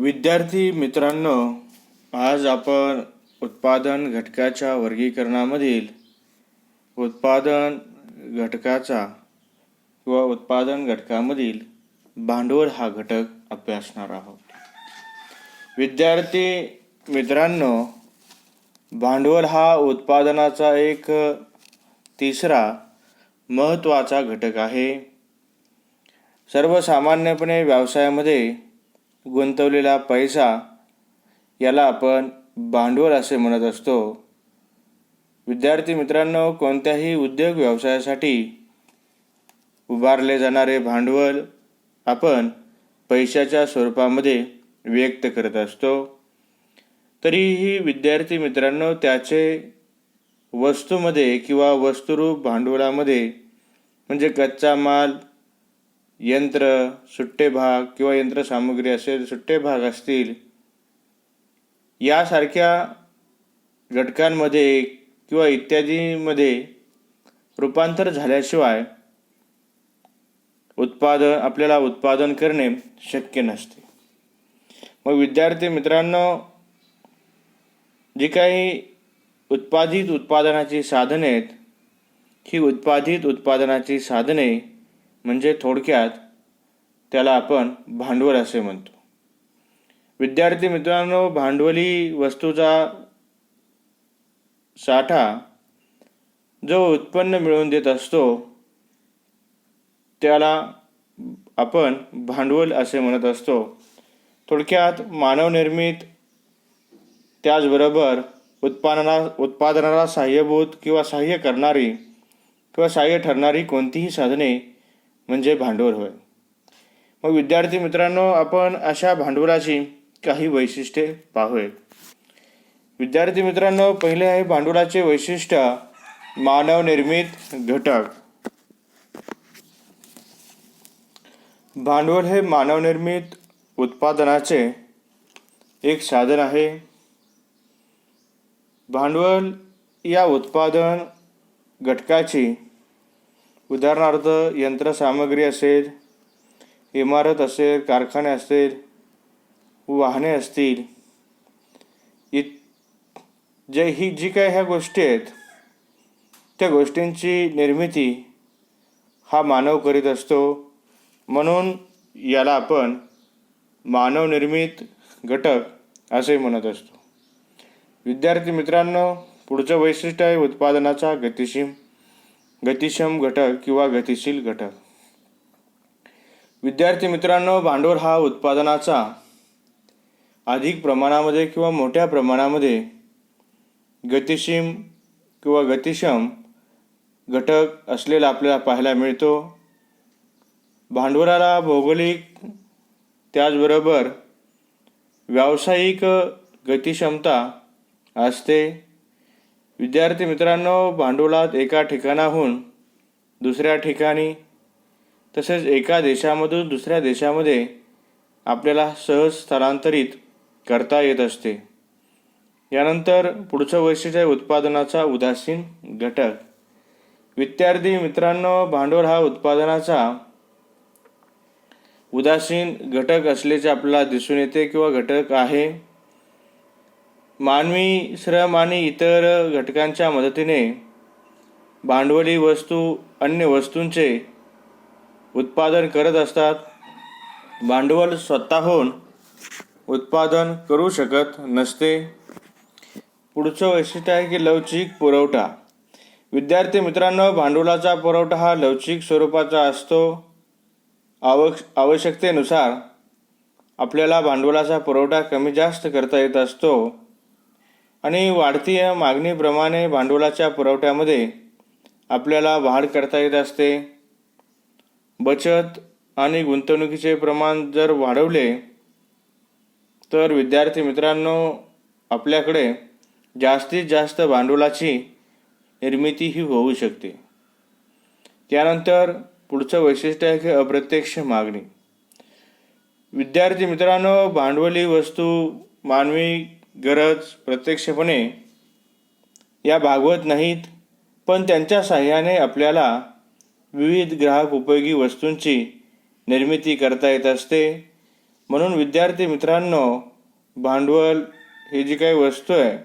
विद्यार्थी मित्रांनो आज आपण उत्पादन घटकाच्या वर्गीकरणामधील उत्पादन घटकाचा किंवा उत्पादन घटकामधील भांडवल हा घटक अभ्यासणार आहोत. विद्यार्थी मित्रांनो भांडवल हा उत्पादनाचा एक तिसरा महत्त्वाचा घटक आहे. सर्वसामान्यपणे व्यवसायामध्ये गुंतवलेला पैसा याला आपण भांडवल असे म्हणत असतो. विद्यार्थी मित्रांनो कोणत्याही उद्योग व्यवसायासाठी उभारले जाणारे भांडवल आपण पैशाच्या स्वरूपामध्ये व्यक्त करत असतो. तरीही विद्यार्थी मित्रांनो त्याचे वस्तूमध्ये किंवा वस्तुरूप भांडवलामध्ये म्हणजे कच्चा माल यंत्र सुट्टे भाग किंवा यंत्रसामुग्री असेल सुट्टे भाग असतील यासारख्या घटकांमध्ये किंवा इत्यादीमध्ये रूपांतर झाल्याशिवाय उत्पादन आपल्याला उत्पादन करणे शक्य नसते. मग विद्यार्थी मित्रांनो जी काही उत्पादित उत्पादनाची साधने आहेत ही उत्पादित उत्पादनाची साधने म्हणजे थोडक्यात त्याला आपण भांडवल असे म्हणतो. विद्यार्थी मित्रांनो भांडवली वस्तूचा साठा जो उत्पन्न मिळवून देत असतो त्याला आपण भांडवल असे म्हणत असतो. थोडक्यात मानवनिर्मित त्याचबरोबर उत्पादना उत्पादनाला सहाय्यभूत किंवा सहाय्य करणारी किंवा सहाय्य ठरणारी कोणतीही साधने म्हणजे भांडवल होय. मग विद्यार्थी मित्रांनो आपण अशा भांडवलाची काही वैशिष्ट्ये पाहूयात विद्यार्थी मित्रांनो पहिले आहे भांडवलाचे वैशिष्ट्य मानवनिर्मित घटक. भांडवल हे मानवनिर्मित उत्पादनाचे एक साधन आहे. भांडवल या उत्पादन घटकाची उदाहरणार्थ यंत्रसामग्री असेल इमारत असेल कारखाने असतील वाहने असतील इ जे ही जी काय ह्या गोष्टी आहेत त्या गोष्टींची निर्मिती हा मानव करीत असतो. म्हणून याला आपण मानवनिर्मित घटक असे म्हणत असतो. विद्यार्थी मित्रांनो पुढचं वैशिष्ट्य आहे उत्पादनाचा गतिशील गतिशम घटक किंवा गतिशील घटक. विद्यार्थी मित्रांनो भांडवल हा उत्पादनाचा अधिक प्रमाणामध्ये किंवा मोठ्या प्रमाणामध्ये गतिशीम किंवा गतिशम घटक असलेला आपल्याला पाहायला मिळतो. भांडवलाला भौगोलिक त्याचबरोबर व्यावसायिक गतिक्षमता असते. विद्यार्थी मित्रांनो भांडवलात एका ठिकाणाहून दुसऱ्या ठिकाणी तसेच एका देशामधून दुसऱ्या देशामध्ये आपल्याला सहज स्थलांतरित करता येत असते. यानंतर पुढचं वैशिष्ट्य आहे उत्पादनाचा उदासीन घटक. विद्यार्थी मित्रांनो भांडवल हा उत्पादनाचा उदासीन घटक असल्याचे आपल्याला दिसून येते किंवा घटक आहे. मानवी श्रम आणि इतर घटकांच्या मदतीने भांडवली वस्तू अन्य वस्तूंचे उत्पादन करत असतात. भांडवल स्वतःहून उत्पादन करू शकत नसते. पुढचं वैशिष्ट्य आहे की लवचिक पुरवठा. विद्यार्थी मित्रांनो भांडवलाचा पुरवठा हा लवचिक स्वरूपाचा असतो. आवश्य आवश्यकतेनुसार आपल्याला भांडवलाचा पुरवठा कमी जास्त करता येत असतो. आणि वाढती मागणीप्रमाणे भांडवलाच्या पुरवठ्यामध्ये आपल्याला वाढ करता येत असते. बचत आणि गुंतवणुकीचे प्रमाण जर वाढवले तर विद्यार्थी मित्रांनो आपल्याकडे जास्तीत जास्त भांडवलाची निर्मितीही होऊ शकते. त्यानंतर पुढचं वैशिष्ट्य आहे की अप्रत्यक्ष मागणी. विद्यार्थी मित्रांनो भांडवली वस्तू मानवी गरज प्रत्यक्षपणे या भागवत नाहीत पण त्यांच्या साह्याने आपल्याला विविध ग्राहक उपयोगी वस्तूंची निर्मिती करता येत असते. म्हणून विद्यार्थी मित्रांनो भांडवल ही जी काही वस्तू आहे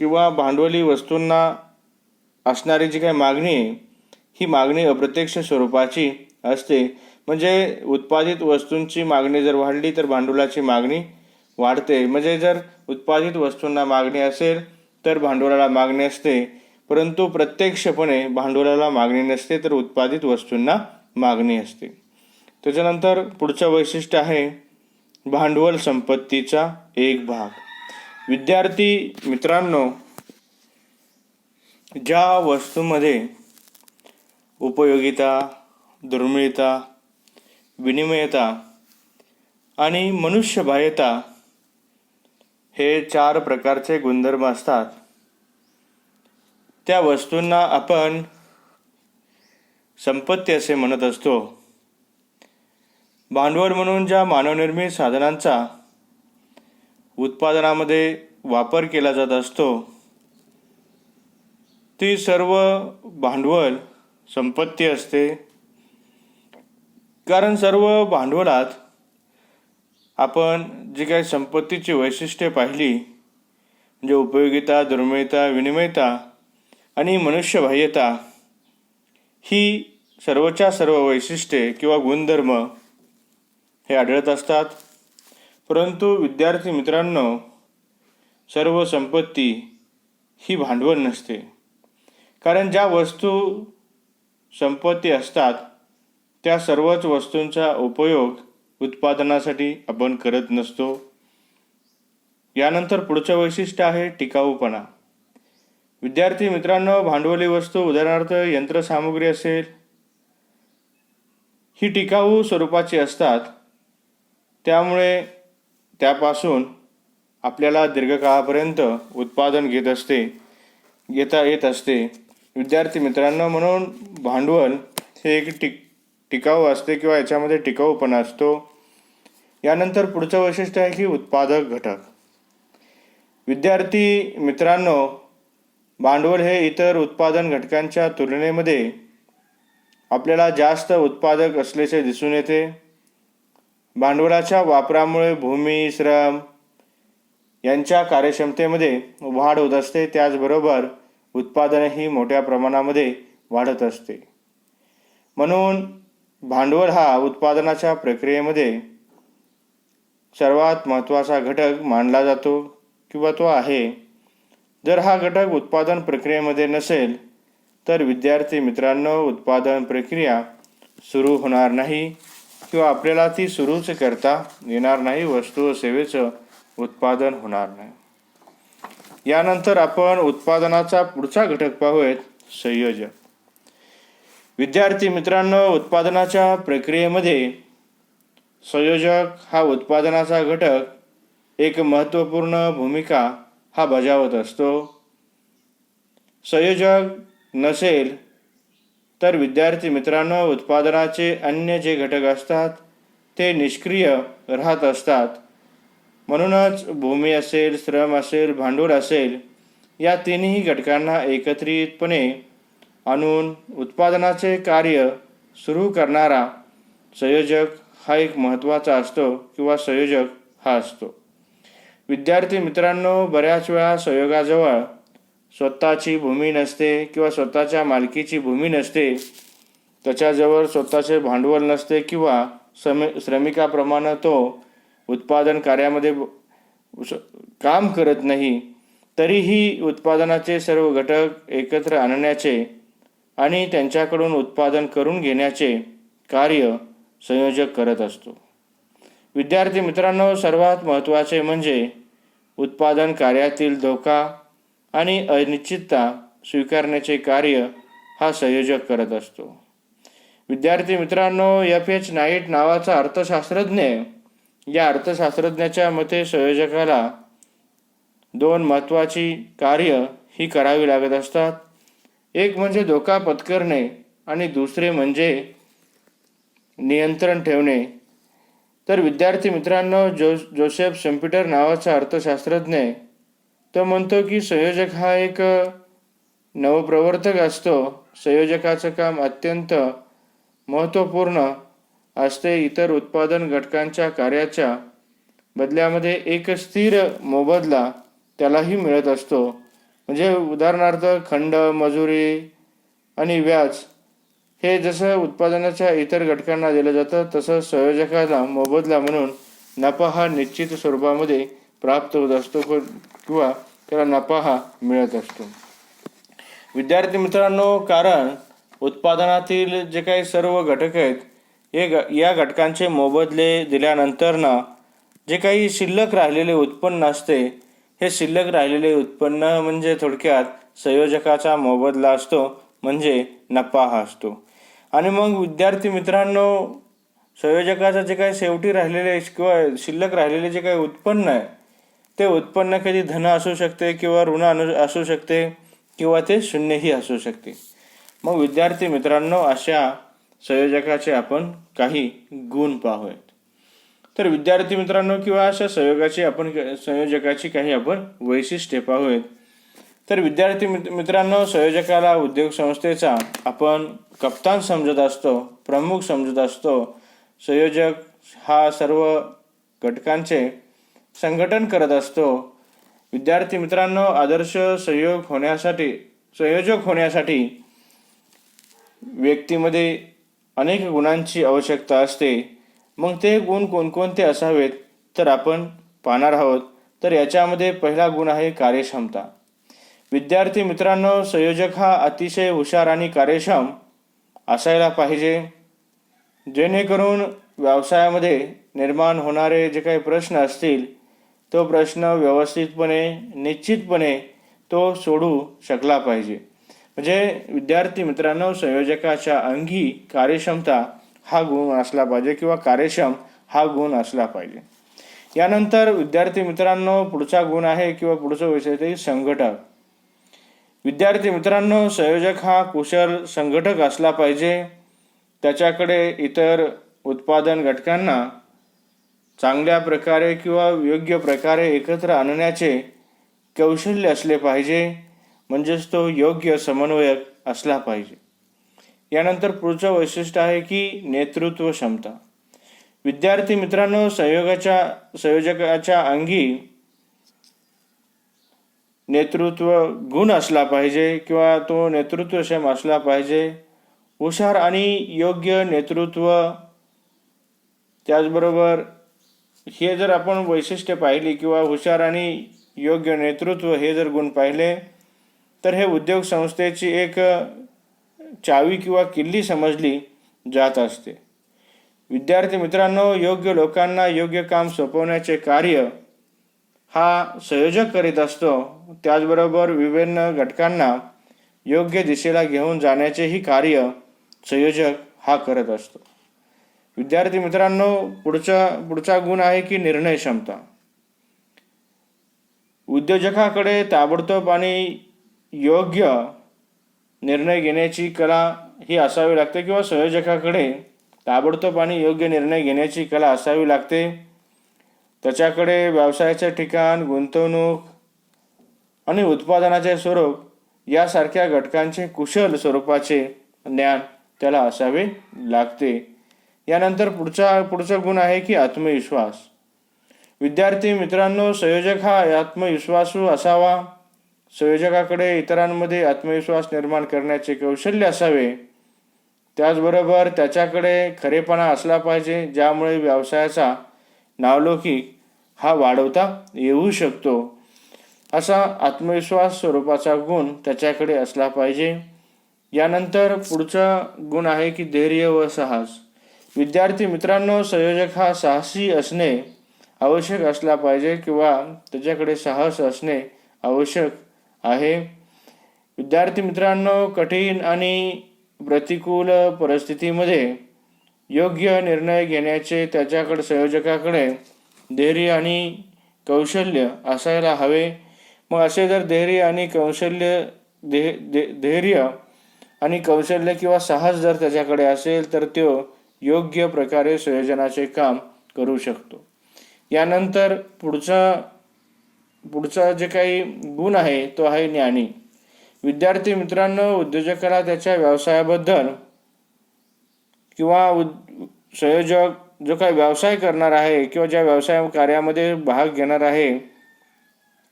किंवा भांडवली वस्तूंना असणारी जी काही मागणी आहे ही मागणी अप्रत्यक्ष स्वरूपाची असते. म्हणजे उत्पादित वस्तूंची मागणी जर वाढली तर भांडवलाची मागणी वाढते. म्हणजे जर उत्पादित वस्तूंना मागणी असेल तर भांडवलाला मागणी असते. परंतु प्रत्यक्षपणे भांडवलाला मागणी नसते तर उत्पादित वस्तूंना मागणी असते. त्याच्यानंतर पुढचं वैशिष्ट्य आहे भांडवल संपत्तीचा एक भाग. विद्यार्थी मित्रांनो ज्या वस्तूमध्ये उपयोगिता दुर्मिळता विनिमयता आणि मनुष्यबाह्यता हे चार प्रकारचे गुणधर्म असतात. त्या वस्तूंना आपण संपत्ती असे म्हणत असतो. भांडवल म्हणून ज्या मानवनिर्मित साधनांचा उत्पादनामध्ये वापर केला जात असतो ती सर्व भांडवल संपत्ती असते. कारण सर्व भांडवलात आपण जी काही संपत्तीची वैशिष्ट्ये पाहिली म्हणजे उपयोगिता दुर्मिळता विनिमयता आणि मनुष्यबाह्यता ही सर्वच्या सर्व वैशिष्ट्ये किंवा गुणधर्म हे आढळत असतात. परंतु विद्यार्थी मित्रांनो सर्व संपत्ती ही भांडवल नसते. कारण ज्या वस्तू संपत्ती असतात त्या सर्वच वस्तूंचा उपयोग उत्पादनासाठी आपण करत नसतो. यानंतर पुढचं वैशिष्ट्य आहे टिकाऊपणा. विद्यार्थी मित्रांनो भांडवली वस्तू उदाहरणार्थ यंत्रसामुग्री असेल ही टिकाऊ स्वरूपाची असतात. त्यामुळे त्यापासून आपल्याला दीर्घकाळापर्यंत उत्पादन घेत असते घेता येत असते. विद्यार्थी मित्रांनो म्हणून भांडवल हे एक टिक टिकाऊ असते किंवा याच्यामध्ये टिकाऊपणा असतो. यानंतर पुढचं वैशिष्ट्य आहे की उत्पादक घटक. विद्यार्थी मित्रांनो भांडवल हे इतर उत्पादन घटकांच्या तुलनेमध्ये आपल्याला जास्त उत्पादक असल्याचे दिसून येते. भांडवलाच्या वापरामुळे भूमी श्रम यांच्या कार्यक्षमतेमध्ये वाढ होत असते. त्याचबरोबर उत्पादनही मोठ्या प्रमाणामध्ये वाढत असते. म्हणून भांडवल हा उत्पादनाच्या प्रक्रियेमध्ये सर्वात महत्त्वाचा घटक मानला जातो किंवा तो आहे. जर हा घटक उत्पादन प्रक्रियेमध्ये नसेल तर विद्यार्थी मित्रांनो उत्पादन प्रक्रिया सुरू होणार नाही किंवा आपल्याला ती सुरूच करता येणार नाही वस्तू व सेवेचं उत्पादन होणार नाही. यानंतर आपण उत्पादनाचा पुढचा घटक पाहूयात संयोजक विद्यार्थी मित्रांनो उत्पादनाच्या प्रक्रियेमध्ये संयोजक हा उत्पादनाचा घटक एक महत्त्वपूर्ण भूमिका हा बजावत असतो. संयोजक नसेल तर विद्यार्थी मित्रांनो उत्पादनाचे अन्य जे घटक असतात ते निष्क्रिय राहत असतात. म्हणूनच भूमी असेल श्रम असेल भांडवल असेल या तिन्ही घटकांना एकत्रितपणे आणून उत्पादनाचे कार्य सुरू करणारा संयोजक हा एक महत्त्वाचा असतो किंवा संयोजक हा असतो. विद्यार्थी मित्रांनो बऱ्याच वेळा संयोगाजवळ स्वतःची भूमी नसते किंवा स्वतःच्या मालकीची भूमी नसते त्याच्याजवळ स्वतःचे भांडवल नसते किंवा श्रमी श्रमिकाप्रमाणे तो उत्पादन कार्यामध्ये काम करत नाही तरीही उत्पादनाचे सर्व घटक एकत्र आणण्याचे आणि त्यांच्याकडून उत्पादन करून घेण्याचे कार्य संयोजक करत असतो. विद्यार्थी मित्रांनो सर्वात महत्त्वाचे म्हणजे उत्पादन कार्यातील धोका आणि अनिश्चितता स्वीकारण्याचे कार्य हा संयोजक करत असतो. विद्यार्थी मित्रांनो एफ एच नाईट नावाचा अर्थशास्त्रज्ञ या अर्थशास्त्रज्ञाच्या मते संयोजकाला दोन महत्त्वाची कार्य ही करावी लागत असतात. एक म्हणजे धोका पत्करणे आणि दुसरे म्हणजे नियंत्रण ठेवणे. तर विद्यार्थी मित्रांनो जो जोसेफ शम्प्युटर नावाचा अर्थशास्त्रज्ञ तो म्हणतो की संयोजक हा एक नवप्रवर्तक असतो. संयोजकाचं काम अत्यंत महत्त्वपूर्ण असते. इतर उत्पादन घटकांच्या कार्याच्या बदल्यामध्ये एक स्थिर मोबदला त्यालाही मिळत असतो. म्हणजे उदाहरणार्थ खंड मजुरी आणि व्याज हे जसं उत्पादनाच्या इतर घटकांना दिलं जातं तसं संयोजकाला मोबदला म्हणून नफा हा निश्चित स्वरूपामध्ये प्राप्त होत असतो किंवा त्याला नफा हा मिळत असतो. विद्यार्थी मित्रांनो कारण उत्पादनातील जे काही सर्व घटक आहेत हे ग या घटकांचे मोबदले दिल्यानंतर ना जे काही शिल्लक राहिलेले उत्पन्न असते हे शिल्लक राहिलेले उत्पन्न म्हणजे थोडक्यात संयोजकाचा मोबदला असतो म्हणजे नफा हा असतो. आणि मग विद्यार्थी मित्रांनो संयोजकाचं जे काही शेवटी राहिलेले किंवा शिल्लक राहिलेले जे काही उत्पन्न आहे ते उत्पन्न कधी धन असू शकते किंवा ऋण अनु असू शकते किंवा ते शून्यही असू शकते. मग विद्यार्थी मित्रांनो अशा संयोजकाचे आपण काही गुण पाहूया. तर विद्यार्थी मित्रांनो किंवा अशा संयोगाची आपण संयोजकाची काही आपण वैशिष्ट्ये पाहूयात. तर विद्यार्थी मित्रांनो संयोजकाला उद्योग संस्थेचा आपण कप्तान समजत असतो प्रमुख समजत असतो. संयोजक हा सर्व घटकांचे संघटन करत असतो. विद्यार्थी मित्रांनो आदर्श संयोग होण्यासाठी संयोजक होण्यासाठी व्यक्तीमध्ये अनेक गुणांची आवश्यकता असते. मग ते गुण कोणकोणते असावेत तर आपण पाहणार आहोत. तर याच्यामध्ये पहिला गुण आहे कार्यक्षमता. विद्यार्थी मित्रांनो संयोजक हा अतिशय हुशार आणि कार्यक्षम असायला पाहिजे. जेणेकरून व्यवसायामध्ये निर्माण होणारे जे काही प्रश्न असतील तो प्रश्न व्यवस्थितपणे निश्चितपणे तो सोडू शकला पाहिजे. म्हणजे विद्यार्थी मित्रांनो संयोजकाच्या अंगी कार्यक्षमता हा गुण असला पाहिजे किंवा कार्यक्षम हा गुण असला पाहिजे. यानंतर विद्यार्थी मित्रांनो पुढचा गुण आहे किंवा पुढचं विषय ते संघटक. विद्यार्थी मित्रांनो संयोजक हा कुशल संघटक असला पाहिजे. त्याच्याकडे इतर उत्पादन घटकांना चांगल्या प्रकारे किंवा योग्य प्रकारे एकत्र आणण्याचे कौशल्य असले पाहिजे. म्हणजेच तो योग्य समन्वयक असला पाहिजे. यानंतर पुढचं वैशिष्ट्य आहे की नेतृत्व क्षमता. विद्यार्थी मित्रांनो संयोगाच्या संयोजकाच्या अंगी नेतृत्व गुण असला पाहिजे किंवा तो नेतृत्वक्षम असला पाहिजे. हुशार आणि योग्य नेतृत्व त्याचबरोबर हे जर आपण वैशिष्ट्य पाहिली किंवा हुशार आणि योग्य नेतृत्व हे जर गुण पाहिले तर हे उद्योग संस्थेची एक चावी किंवा किल्ली समजली जात असते. विद्यार्थी मित्रांनो योग्य लोकांना योग्य काम सोपवण्याचे कार्य हा संयोजक करीत असतो. त्याचबरोबर विभिन्न घटकांना योग्य दिशेला घेऊन जाण्याचेही कार्य संयोजक हा करत असतो. विद्यार्थी मित्रांनो पुढचा पुढचा गुण आहे की निर्णय क्षमता. उद्योजकाकडे ताबडतोब आणि योग्य निर्णय घेण्याची कला ही असावी लागते किंवा संयोजकाकडे ताबडतोब आणि योग्य निर्णय घेण्याची कला असावी लागते. त्याच्याकडे व्यवसायाचे ठिकाण गुंतवणूक आणि उत्पादनाचे स्वरूप यासारख्या घटकांचे कुशल स्वरूपाचे ज्ञान त्याला असावे लागते. यानंतर पुढचा पुढचा गुण आहे की आत्मविश्वास. विद्यार्थी मित्रांनो संयोजक हा आत्मविश्वासू असावा. संयोजकाकडे इतरांमध्ये आत्मविश्वास निर्माण करण्याचे कौशल्य असावे. त्याचबरोबर त्याच्याकडे खरेपणा असला पाहिजे ज्यामुळे व्यवसायाचा नावलौकिक हा वाढवता येऊ शकतो. असा आत्मविश्वास स्वरूपाचा गुण त्याच्याकडे असला पाहिजे. यानंतर पुढचा गुण आहे की धैर्य व साहस. विद्यार्थी मित्रांनो संयोजक हा साहसी असणे आवश्यक असला पाहिजे किंवा त्याच्याकडे साहस असणे आवश्यक आहे. विद्यार्थी मित्रांनो कठीण आणि प्रतिकूल परिस्थितीमध्ये योग्य निर्णय घेण्याचे त्याच्याकडे संयोजकाकडे धैर्य आणि कौशल्य असायला हवे. मग असे जर धैर्य आणि कौशल्य धे दे धैर्य आणि कौशल्य किंवा साहस जर त्याच्याकडे असेल तर तो योग्य प्रकारे संयोजनाचे काम करू शकतो. यानंतर पुढचा पुढचा जे काही गुण आहे तो आहे ज्ञानी. विद्यार्थी मित्रांनो उद्योजकाला त्याच्या व्यवसायाबद्दल किंवा उद संयोजक जो काही व्यवसाय करणार आहे किंवा ज्या व्यवसाय कार्यामध्ये भाग घेणार आहे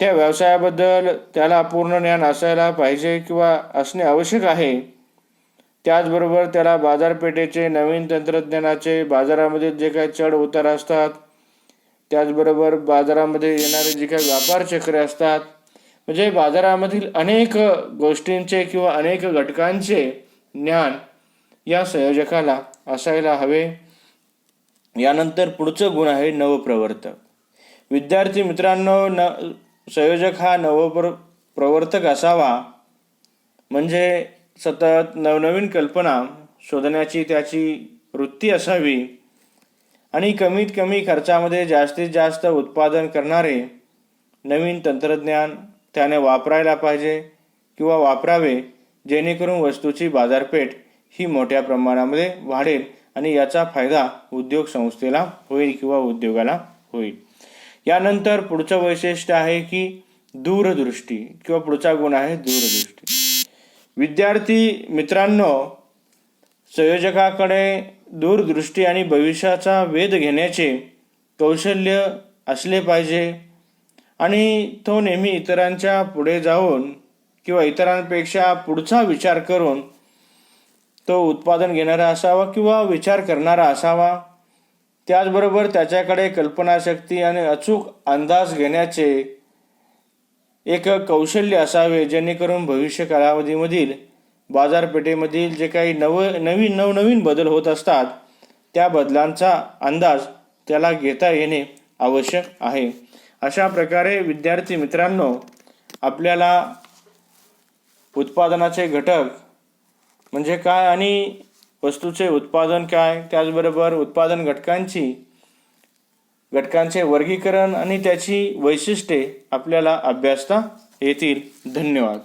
त्या व्यवसायाबद्दल त्याला पूर्ण ज्ञान असायला पाहिजे किंवा असणे आवश्यक आहे. त्याचबरोबर त्याला बाजारपेठेचे नवीन तंत्रज्ञानाचे बाजारामध्ये जे काही चढ उतार असतात त्याचबरोबर बाजारामध्ये येणारे जे काही व्यापार चक्रे असतात म्हणजे बाजारामधील अनेक गोष्टींचे किंवा अनेक घटकांचे ज्ञान या संयोजकाला असायला हवे. यानंतर पुढचं गुण आहे नवप्रवर्तक. विद्यार्थी मित्रांनो न संयोजक हा नवप्र प्रवर्तक असावा म्हणजे सतत नवनवीन कल्पना शोधण्याची त्याची वृत्ती असावी. आणि कमीत कमी खर्चामध्ये जास्तीत जास्त उत्पादन करणारे नवीन तंत्रज्ञान त्याने वापरायला पाहिजे किंवा वापरावे जेणेकरून वस्तूची बाजारपेठ ही मोठ्या प्रमाणामध्ये वाढेल आणि याचा फायदा उद्योग संस्थेला होईल किंवा उद्योगाला होईल. यानंतर पुढचं वैशिष्ट्य आहे की दूरदृष्टी किंवा पुढचा गुण आहे दूरदृष्टी. विद्यार्थी मित्रांनो संयोजकाकडे दूरदृष्टी आणि भविष्याचा वेध घेण्याचे कौशल्य असले पाहिजे. आणि तो नेहमी इतरांच्या पुढे जाऊन किंवा इतरांपेक्षा पुढचा विचार करून तो उत्पादन घेणारा असावा किंवा विचार करणारा असावा. त्याचबरोबर त्याच्याकडे कल्पनाशक्ती आणि अचूक अंदाज घेण्याचे एक कौशल्य असावे जेणेकरून भविष्य कालावधीमधील बाजारपेठेमधील जे काही नव नवीन नवनवीन बदल होत असतात त्या बदलांचा अंदाज त्याला घेता येणे आवश्यक आहे. अशा प्रकारे विद्यार्थी मित्रांनो आपल्याला उत्पादनाचे घटक म्हणजे काय आणि वस्तूचे उत्पादन काय त्याचबरोबर उत्पादन घटकांची घटकांचे वर्गीकरण आणि त्याची वैशिष्ट्ये आपल्याला अभ्यासता येतील. धन्यवाद.